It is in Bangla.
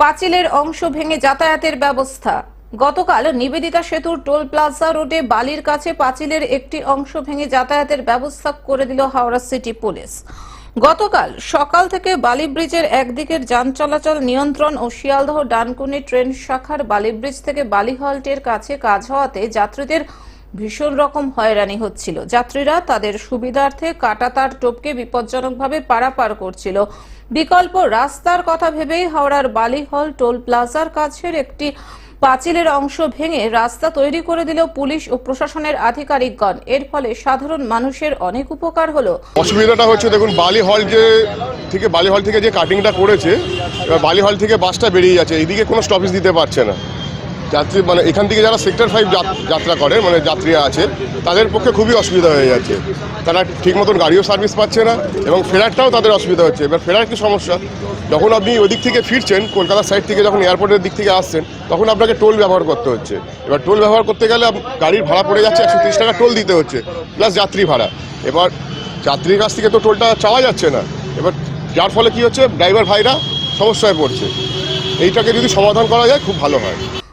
পাঁচিলের অংশ ভেঙে যাতায়াতের ব্যবস্থা। গতকাল নিবেদিতা সেতুর টোল প্লাজা রোডে বালির কাছে পাঁচিলের একটি অংশ ভেঙে যাতায়াতের ব্যবস্থা করে দিল হাওড়া সিটি পুলিশ। গতকাল সকাল থেকে বালি ব্রিজের একদিকের যান চলাচল নিয়ন্ত্রণ ও শিয়ালদহ ডানকুনি ট্রেন শাখার বালি ব্রিজ থেকে বালি হল্টের কাছে কাজ হওয়াতে যাত্রীদের ভীষণ রকম হয়রানি হচ্ছিল। যাত্রীরা তাদের সুবিধার্থে কাটাতার টপকে বিপজ্জনকভাবে পারাপার করছিল। বিকল্প রাস্তার কথা ভেবেই হাওড়ার বালিহল টোল প্লাজার কাছের একটি পাঁচিলের অংশ ভেঙে রাস্তা তৈরি করে দিল পুলিশ ও প্রশাসনের আধিকারিকগণ। এর ফলে সাধারণ মানুষের অনেক উপকার হলো। অসুবিধাটা হচ্ছে দেখুন বালি হল যে থেকে বালি হল থেকে যে কাটিংটা করেছে বালি হল থেকে বাসটা বেরিয়ে যাচ্ছে। এইদিকে কোনো স্টপেজ দিতে পারছে না। যাত্রী মানে এখান থেকে যারা সেক্টর ফাইভ যাত্রা করে মানে যাত্রীরা আছে, তাদের পক্ষে খুবই অসুবিধা হয়ে যাচ্ছে। তারা ঠিক মতন গাড়িও সার্ভিস পাচ্ছে না এবং ফেরারটাও তাদের অসুবিধা হচ্ছে। এবার ফেরার কি সমস্যা? যখন আপনি ওদিক থেকে ফিরছেন, কলকাতার সাইড থেকে যখন এয়ারপোর্টের দিক থেকে আসছেন, তখন আপনাকে টোল ব্যবহার করতে হচ্ছে। এবার টোল ব্যবহার করতে গেলে গাড়ির ভাড়া পড়ে যাচ্ছে একশো টাকা টোল দিতে হচ্ছে প্লাস যাত্রী ভাড়া। এবার যাত্রীর কাছ থেকে তো টোলটা চাওয়া যাচ্ছে না। এবার যার ফলে কি হচ্ছে? ড্রাইভার ভাইরা সমস্যায় পড়ছে। এইটাকে যদি সমাধান করা যায়, খুব ভালো হয়।